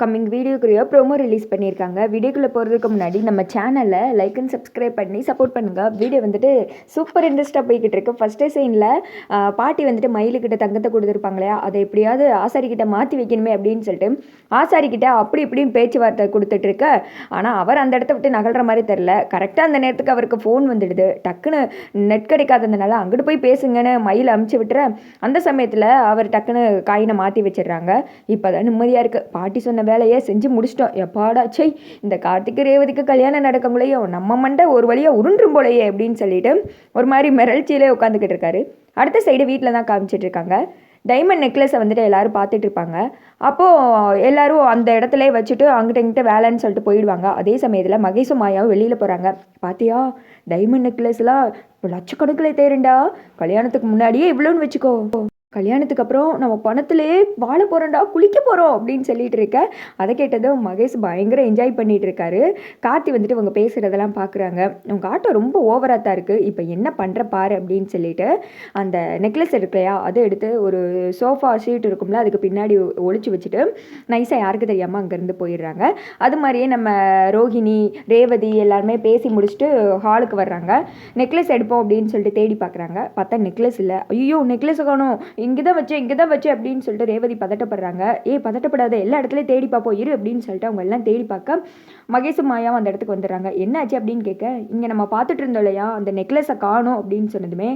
Coming வீடியோக்குரிய promo release பண்ணியிருக்காங்க. வீடியோக்குள்ளே போகிறதுக்கு முன்னாடி நம்ம சேனலை லைக் அண்ட் சப்ஸ்கிரைப் பண்ணி சப்போர்ட் பண்ணுங்கள் வீடியோ வந்துட்டு சூப்பர் இன்ட்ரெஸ்ட்டாக போய்கிட்டு இருக்கு. ஃபஸ்ட்டே சீனில் பாட்டி வந்துட்டு மயிலுக்கிட்ட தங்கத்தை கொடுத்துருப்பாங்க இல்லையா அதை எப்படியாவது ஆசாரிக்கிட்ட மாற்றி வைக்கணுமே அப்படின்னு சொல்லிட்டு ஆசாரிக்கிட்ட அப்படி இப்படின்னு பேச்சுவார்த்தை கொடுத்துட்ருக்க ஆனால் அவர் அந்த இடத்த விட்டு நகல்ற மாதிரி தெரில கரெக்டாக அந்த நேரத்துக்கு அவருக்கு ஃபோன் வந்துடுது. டக்குன்னு நெட் கிடைக்காததுனால அங்கிட்டு போய் பேசுங்கன்னு மயில் அமுச்சு விட்டுற. அந்த சமயத்தில் அவர் டக்குன்னு காயினை மாற்றி வச்சிடுறாங்க. இப்போ தான் நிம்மதியாக இருக்குது பாட்டி சொன்ன வேலையை செஞ்சு முடிச்சிட்டோம். எப்பாடா சை இந்த கார்த்திக்கு ரேவதிக்கு கல்யாணம் நடக்கங்களையோ நம்ம மண்டை ஒரு வழியாக உருண்டும் போலையே அப்படின்னு சொல்லிட்டு ஒரு மாதிரி மிரள்ச்சியிலே உட்காந்துக்கிட்டு இருக்காரு. அடுத்த சைடு வீட்டில் தான் காமிச்சிட்டு இருக்காங்க. டைமண்ட் நெக்லஸை வந்துட்டு எல்லாரும் பார்த்துட்டு இருப்பாங்க. அப்போது எல்லாரும் அந்த இடத்துல வச்சுட்டு அங்கிட்ட இங்கிட்ட வேலைன்னு சொல்லிட்டு போயிடுவாங்க. அதே சமயத்தில் மகேஷும் மாயாவும் வெளியில் போகிறாங்க பார்த்தியா டைமண்ட் நெக்லஸ்லாம் லட்சக்கணக்கில் தேருண்டா? கல்யாணத்துக்கு முன்னாடியே இவ்வளோன்னு வச்சுக்கோ. கல்யாணத்துக்கு அப்புறம் நம்ம பணத்திலே வாழ போகிறோம்டா குளிக்க போகிறோம் அப்படின்னு சொல்லிட்டு இருக்க அதை கேட்டதும் மகேஷ் பயங்கர என்ஜாய் பண்ணிட்டு இருக்காரு. கார்த்தி வந்துட்டு இவங்க பேசுகிறதெல்லாம் பார்க்குறாங்க உங்கள் ஆட்டோ ரொம்ப ஓவராக தான் இருக்குது இப்போ என்ன பண்ணுற பாரு அப்படின்னு சொல்லிட்டு அந்த நெக்லஸ் எடுக்கலையா அதை எடுத்து ஒரு சோஃபா ஷீட் இருக்கும்ல அதுக்கு பின்னாடி ஒழிச்சு வச்சுட்டு நைஸாக யாருக்கு தெரியாமல் அங்கேருந்து போயிடுறாங்க. அது மாதிரியே நம்ம ரோஹிணி ரேவதி எல்லாருமே பேசி முடிச்சுட்டு ஹாலுக்கு வர்றாங்க. நெக்லஸ் எடுப்போம் அப்படின்னு சொல்லிட்டு தேடி பார்க்குறாங்க பார்த்தா நெக்லஸ் இல்லை. ஐயோ நெக்லஸ் காணும். இங்கே தான் வச்சு இங்கே தான் வச்சு அப்படின்னு சொல்லிட்டு ரேவதி பதட்டப்படுறாங்க. ஏ பதட்டப்படாத எல்லா இடத்துலையும் தேடி பார்ப்போம் இரு அப்படின்னு சொல்லிட்டு அவங்க எல்லாம் தேடி பார்க்க மகேஷும் மாயாவும் அந்த இடத்துக்கு வந்துடுறாங்க. என்னாச்சு அப்படின்னு கேட்க இங்கே நம்ம பார்த்துட்டு இருந்தோம் இல்லையா அந்த நெக்லஸை காணும் அப்படின்னு சொன்னதுமே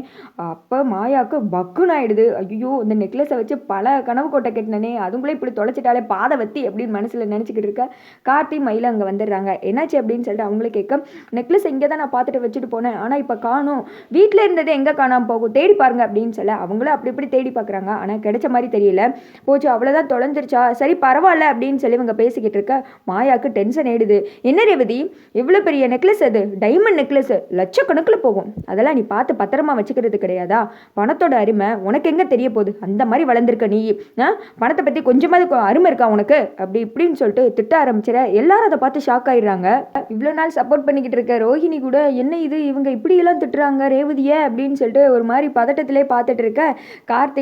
அப்போ மாயாவுக்கு பக்குன்னு ஆயிடுது. ஐயோ இந்த நெக்லஸை வச்சு பல கனவு கோட்டை கட்டினனே அதுங்களே இப்படி தொலைச்சிட்டாலே பாதை வத்தி அப்படின்னு மனசில் நினச்சிக்கிட்டு இருக்க கார்த்தி மயில அங்கே வந்துடுறாங்க. என்னாச்சு அப்படின்னு சொல்லிட்டு அவங்களே கேட்க நெக்லஸ் இங்கே தான் நான் பார்த்துட்டு வச்சுட்டு போனேன். ஆனால் இப்போ காணும். வீட்டில் இருந்தது எங்கே காணாமல் போகும்? தேடி பாருங்க அப்படின்னு சொல்ல அவங்களும் அப்படி இப்படி தேடி பார்க்குறாங்க. ஆனால் கிடைச்ச மாதிரி தெரியல. போச்சு அவ்வளோதான் தொலைஞ்சிருச்சா? சரி பரவாயில்ல அப்படின்னு சொல்லி இவங்க பேசிக்கிட்டு இருக்க மாயாவுக்கு டென்ஷன் ஆயிடுது என்ன ரேவதி? இவ்வளோ பெரிய நெக்லஸ் அது? டைமண்ட் நெக்லஸ் லட்சக்கணக்கில் போகும். அதெல்லாம் நீ பார்த்து பத்திரமா வச்சுக்கிறது கிடையாதா? பணத்தோட அருமை உனக்கு எங்கே தெரிய போகுது? அந்த மாதிரி வளர்ந்துருக்க நீ. பணத்தை பற்றி கொஞ்சமாவது அருமை இருக்கா உனக்கு? அப்படி இப்படின்னு சொல்லிட்டு திட்ட ஆரம்பிச்சிட எல்லாரும் அதை பார்த்து ஷாக் ஆயிடுறாங்க. இவ்வளோ நாள் சப்போர்ட் பண்ணிக்கிட்டு இருக்க ரோஹிணி கூட என்ன இது? இவங்க இப்படியெல்லாம் திட்டுறாங்க ரேவதியை? அப்படின்னு சொல்லிட்டு ஒரு மாதிரி பதட்டத்திலே பார்த்துட்டு இருக்க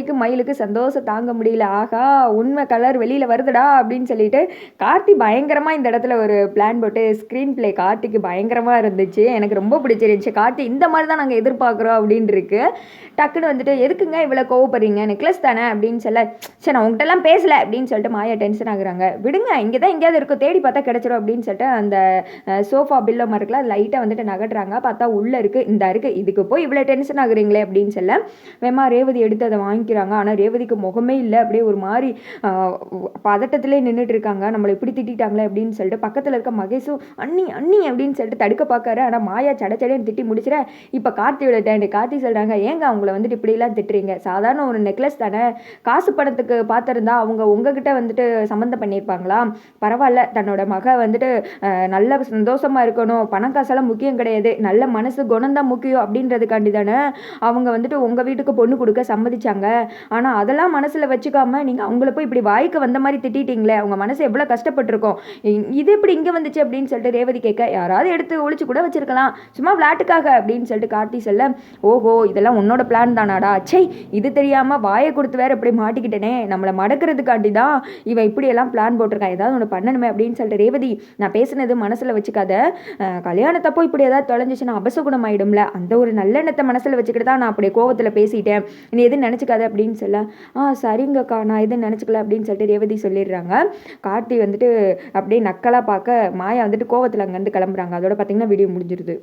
கார்த்திக்கு மயிலுக்கு சந்தோஷம் தாங்க முடியல. ஆகா உண்மை கலர் வெளியில் வருதுடா அப்படின்னு சொல்லிட்டு கார்த்தி பயங்கரமாக இந்த இடத்துல ஒரு பிளான் போட்டு ஸ்க்ரீன் பிளே கார்த்திக்கு பயங்கரமாக இருந்துச்சு. எனக்கு ரொம்ப பிடிச்சிருந்துச்சு. கார்த்தி இந்த மாதிரி தான் நாங்கள் எதிர்பார்க்குறோம் அப்படின்னு இருக்கு. டக்குன்னு வந்துட்டு எதுக்குங்க இவ்வளோ கோவப்படுறீங்க? நெக்லஸ் தானே? அப்படின்னு சொல்ல சரி நான் உங்கள்கிட்டலாம் பேசலை. அப்படின்னு சொல்லிட்டு மாயா டென்ஷன் ஆகுறாங்க. விடுங்க இங்கே தான் எங்கேயாவது இருக்கும். தேடி பார்த்தா கிடச்சிரும். அப்படின்னு சொல்லிட்டு அந்த சோஃபா பில்லோ மரக்கில் லைட்டாக வந்துட்டு நகட்டுறாங்க பார்த்தா உள்ளே இருக்குது இந்த இருக்குது இதுக்கு போய் இவ்வளோ டென்ஷன் ஆகுறீங்களே அப்படின்னு சொல்ல வேமா ரேவதி எடுத்து அதை வாங்கிக்கிறாங்க ஆனால் ரேவதிக்கு முகமே இல்லை. அப்படியே ஒரு மாதிரி பதட்டத்திலே நின்றுட்டு இருக்காங்க. நம்மளை இப்படி திட்டாங்களே அப்படின்னு சொல்லிட்டு பக்கத்தில் இருக்க மகேஷும் அண்ணி அண்ணி அப்படின்னு சொல்லிட்டு தடுக்க பார்க்காரு ஆனால் மாயா சட திட்டி முடிச்சிட இப்போ கார்த்தியோட டேண்டு கார்த்தி சொல்கிறாங்க ஏங்க அவங்கள வந்துட்டு இப்படிலாம் திட்டுறீங்க? சாதாரண ஒரு நெக்லஸ் தானே? காசு பணத்துக்கு பார்த்துருந்தா அவங்க உங்ககிட்ட வந்துட்டு சம்மந்தம் பண்ணியிருப்பாங்களா? பரவாயில்ல. தன்னோட மக வந்துட்டு நல்ல சந்தோஷமாக இருக்கணும். பணம் காசெல்லாம் முக்கியம் கிடையாது. நல்ல மனசு குணம் தான் முக்கியம் அப்படின்றதுக்காண்டி தானே அவங்க வந்துட்டு உங்கள் வீட்டுக்கு பொண்ணு கொடுக்க சம்மதிச்சாங்க. ஆனால் அதெல்லாம் மனசில் வச்சுக்காம நீங்கள் அவங்கள போய் இப்படி வாய்க்கு வந்த மாதிரி திட்டிட்டீங்களே அவங்க மனசு எவ்வளோ கஷ்டப்பட்டிருக்கோம். இது இப்படி இங்கே வந்துச்சு அப்படின்னு சொல்லிட்டு ரேவதி கேட்க யாராவது எடுத்து ஒழிச்சு கூட வச்சிருக்கலாம். சும்மா விளாட்டுக்காக அப்படின்னு சொல்லிட்டு கார்த்தி சொல்ல ஓஹோ இதெல்லாம் உன்னோட பிளான் தானாடா. சை இது தெரியாமல் வாயை கொடுத்து வேற இப்படி மாட்டிக்கிட்டேனே. நம்மளை மடக்கிறதுக்காண்டி தான் இவன் இப்படியெல்லாம் பிளான் போட்டிருக்கான். ஏதாவது ஒன்று பண்ணணுமே அப்படின்னு சொல்லிட்டு ரேவதி நான் பேசினது மனசில் வச்சுக்காத. கல்யாணத்தப்போ இப்படி ஏதாவது தொலைஞ்சிச்சுன்னா அபசகுணம் ஆகிடும்ல அந்த ஒரு நல்லெண்ணத்தை மனசில் வச்சுக்கிட்டு தான் நான் அப்படியே கோவத்தில் பேசிட்டேன். நீ எதுவும் நினச்சிக்காத. அப்படின்னு சொல்ல ஆ சரிங்கக்கா நான் எதுவும் நினச்சிக்கல அப்படின்னு சொல்லிட்டு ரேவதி சொல்லிடுறாங்க. கார்த்தி வந்துட்டு அப்படியே நக்கலாக பார்க்க மாயா வந்துட்டு கோவத்தில் அங்கேருந்து கிளம்புறாங்க. அதோட பார்த்தீங்கன்னா வீடியோ முடிஞ்சிருது.